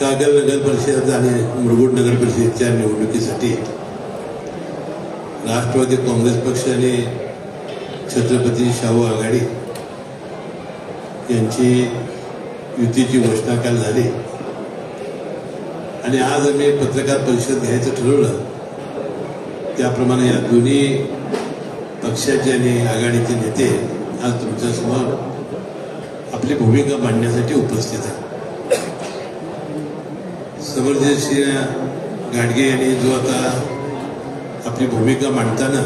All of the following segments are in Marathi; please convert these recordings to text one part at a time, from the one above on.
कागल नगर परिषद आणि मुरगुड नगर परिषदेच्या निवडणुकीसाठी राष्ट्रवादी काँग्रेस पक्ष आणि छत्रपती शाहू आघाडी यांची युतीची घोषणा काल झाली. आणि आज आम्ही पत्रकार परिषद घ्यायचं ठरवलं. त्याप्रमाणे या दोन्ही पक्षाचे आणि आघाडीचे नेते आज तुमच्यासमोर आपली भूमिका मांडण्यासाठी उपस्थित आहेत. समरजितसिंह गाडगे यांनी जो आता आपली भूमिका मांडताना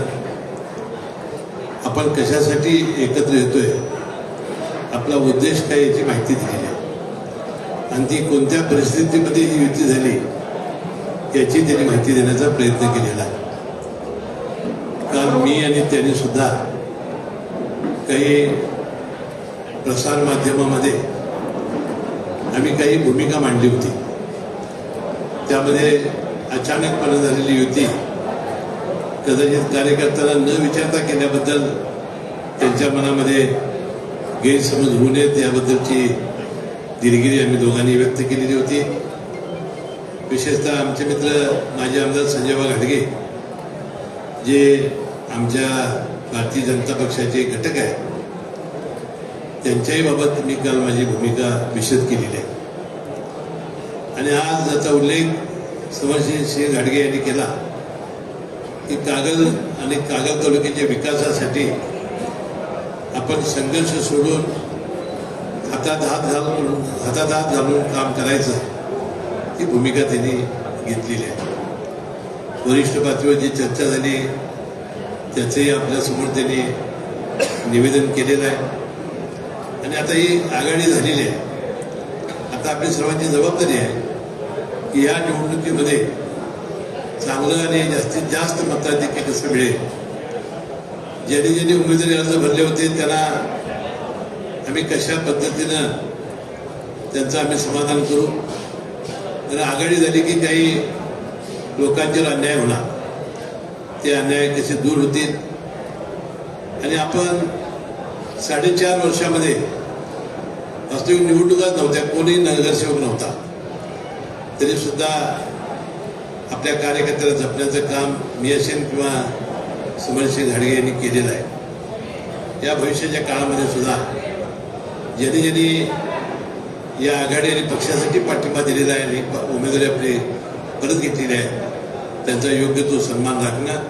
आपण कशासाठी एकत्र येतोय आपला उद्देश काय याची माहिती दिलेली आहे. आणि ती कोणत्या परिस्थितीमध्ये ही युती झाली याची त्यांनी माहिती देण्याचा प्रयत्न केलेला आहे. काल मी आणि त्यांनी सुद्धा काही प्रसारमाध्यमामध्ये आम्ही काही भूमिका मांडली होती. त्यामध्ये अचानकपणे झालेली युती कदाचित कार्यकर्त्यांना न विचारता केल्याबद्दल त्यांच्या मनामध्ये गैरसमज होऊ नयेत याबद्दलची दिलगिरी आम्ही दोघांनी व्यक्त केलेली होती. विशेषतः आमचे मित्र माजी आमदार संजयबा घाडगे जे आमच्या भारतीय जनता पक्षाचे घटक आहेत त्यांच्याही बाबत मी काल माझी भूमिका विशद केलेली आहे. आणि आज याचा उल्लेख समरसिंह सिंह घाडगे यांनी केला. की कागल आणि कागल तालुक्याच्या विकासासाठी आपण संघर्ष सोडून हातात हात घालून हातात हात घालून काम करायचं ही भूमिका त्यांनी घेतलेली आहे. वरिष्ठ पातळीवर जी चर्चा झाली. त्याचंही आपल्यासमोर त्यांनी निवेदन केलेलं आहे. आणि आता ही आघाडी झालेली आहे. आता आपली सर्वांची जबाबदारी आहे की या निवडणुकीमध्ये चांगलं आणि जास्तीत जास्त मताधिक्य कसं मिळेल? ज्यांनी ज्यांनी उमेदवारी अर्ज भरले होते त्यांना आम्ही कशा पद्धतीनं त्यांचं आम्ही समाधान करू? तर आघाडी झाली की काही लोकांच्यावर अन्याय होणार. ते अन्याय कसे दूर होतील? आणि आपण साडेचार वर्षामध्ये वास्तविक निवडणुकाच नव्हत्या. कोणी नगरसेवक नव्हता. तरी सुद्धा आपल्या कार्यकर्त्याला जपण्याचं काम मी असेल किंवा सिंग घाडगे यांनी केलेलं आहे. या भविष्याच्या काळामध्ये सुद्धा ज्यांनी ज्यांनी या आघाडी आणि पक्षासाठी पाठिंबा दिलेला आहे आणि उमेदवारी आपली परत घेतलेली आहे त्यांचा योग्य तो सन्मान राखणं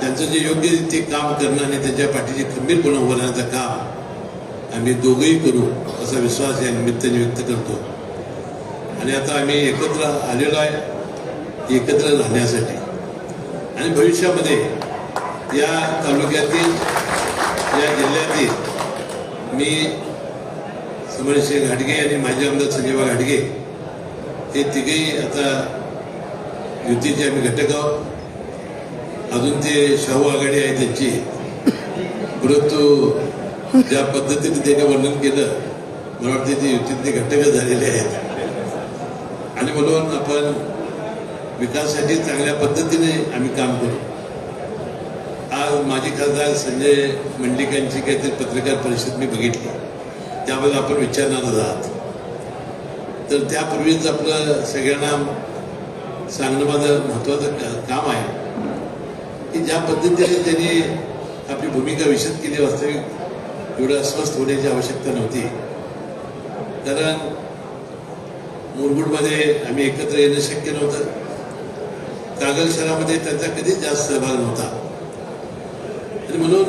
त्यांचं जे योग्य ते काम करणं आणि त्यांच्या पाठीची खंबीरपणे उभं राहण्याचं काम आम्ही दोघंही करू असा विश्वास या निमित्ताने व्यक्त करतो. आणि आता आम्ही एकत्र आलेलो आहे एकत्र राहण्यासाठी. आणि भविष्यामध्ये या तालुक्यातील या जिल्ह्यातील मी समरसिंह घाटगे आणि माजी आमदार संजीवा घाटगे हे तिघेही आता युतीचे आम्ही घटक आहोत. अजून ते शाहू आघाडी आहे त्यांची. परंतु ज्या पद्धतीने त्याने वर्णन केलं मला वाटते ते युतीतले घटक झालेले आहेत. आणि म्हणून आपण विकासासाठी चांगल्या पद्धतीने आम्ही काम करू. आज माजी खासदार संजय मंडिकांची काहीतरी पत्रकार परिषद मी बघितली. त्याबद्दल आपण विचारणार आहात. तर त्यापूर्वीच आपलं सगळ्यांना सांगणं माझं महत्वाचं काम आहे. की ज्या पद्धतीने त्यांनी आपली भूमिका विशद केली वास्तविक एवढं अस्वस्थ होण्याची आवश्यकता नव्हती. कारण मुरगुडमध्ये आम्ही एकत्र येणं शक्य नव्हतं. कागल शहरामध्ये त्यांचा कधीच जास्त सहभाग नव्हता. आणि म्हणून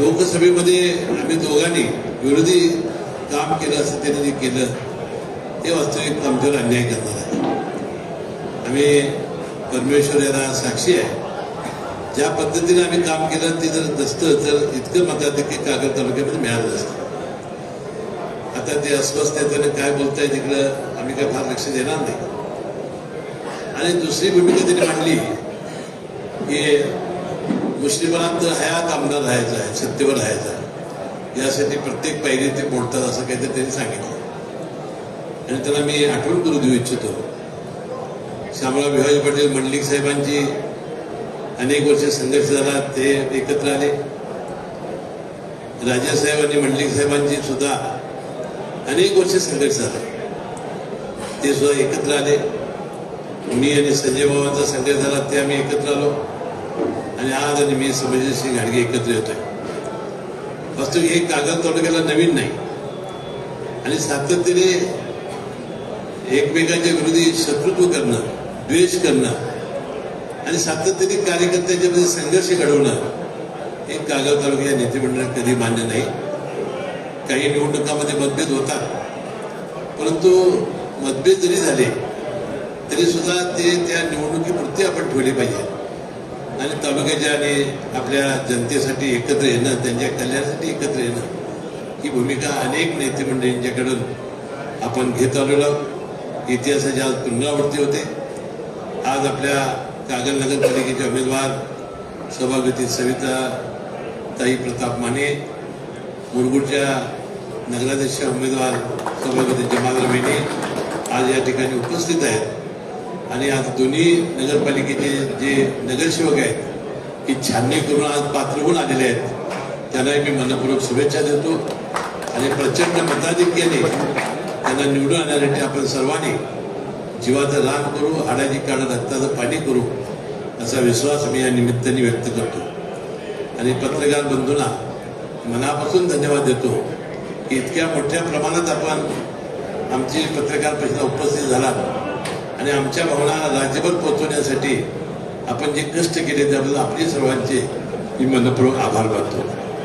लोकसभेमध्ये आम्ही दोघांनी विरोधी काम केलं असं त्यांनी जे केलं ते वास्तविक आमच्यावर अन्याय करणार आहे आम्ही परमेश्वर याला साक्षी आहे. ज्या पद्धतीने आम्ही काम केलं ते जर नसतं तर इतकं मताधिक्य कागद तालुक्यामध्ये मिळालं नसतं. आता ते अस्वस्थ आहेत काय बोलताय तिकडं आम्ही काय फार लक्ष देणार नाही. आणि दुसरी भूमिका त्यांनी मांडली की मुस्लिमांत हयात आमदार राहायचं आहे सत्तेवर राहायचं आहे. यासाठी प्रत्येक पायरी ते बोलतात असं काहीतरी त्यांनी सांगितलं. आणि त्यांना मी आठवण करू देऊ इच्छितो. श्यामराव भिवाजी पाटील मंडलिक साहेबांची अनेक वर्ष संघर्ष झाला ते एकत्र आले. राजासाहेब आणि मंडलिक साहेबांची सुद्धा अनेक वर्ष संघर्ष झाला. ते सुद्धा एकत्र आले. मी आणि संजय बाबांचा संघर्ष झाला ते आम्ही एकत्र आलो. आणि आज आणि मी सिंग घाडगे एकत्र येतोय. वास्तविक हे कागद तालुक्याला नवीन नाही. आणि सातत्याने एकमेकांच्या विरोधी शत्रुत्व करणं द्वेष करणं आणि सातत्याने कार्यकर्त्यांच्यामध्ये संघर्ष घडवणं हे कागाव तालुका या नेतेमंडळात कधी मान्य नाही. काही निवडणुकामध्ये मतभेद होतात. परंतु मतभेद जरी झाले तरी सुद्धा ते त्या निवडणुकीपुरती आपण ठेवले पाहिजे. आणि तालुक्याच्या आणि आपल्या जनतेसाठी एकत्र येणं त्यांच्या कल्याणासाठी एकत्र येणं ही भूमिका अनेक नेते मंडळींच्याकडून आपण घेत आलेलो इतिहासाच्या आज पुनरावृत्ती होते. आज आपल्या कागल नगरपालिकेचे उमेदवार सभागती सविता ताई प्रताप माने मुरगुडच्या नगराध्यक्ष उमेदवार सभापती जमाल मेने आज या ठिकाणी उपस्थित आहेत. आणि आज दोन्ही नगरपालिकेचे जे नगरसेवक आहेत की छाननी करून आज पात्र होऊन आलेले आहेत त्यांनाही मी मनपूर्वक शुभेच्छा देतो. आणि प्रचंड मताधिक्याने त्यांना निवडून आणण्यासाठी आपण सर्वांनी जीवाचं रान करू हाडाची काढ रक्ताचं पाणी करू असा विश्वास मी या निमित्ताने व्यक्त करतो. आणि पत्रकार बंधूंना मनापासून धन्यवाद देतो की इतक्या मोठ्या प्रमाणात आपण आमची पत्रकार परिषदा उपस्थित झाला आणि आमच्या भावना राज्यभर पोहोचवण्यासाठी आपण जे कष्ट केले त्याबद्दल आपली सर्वांचे मी मनपूर्वक आभार मानतो.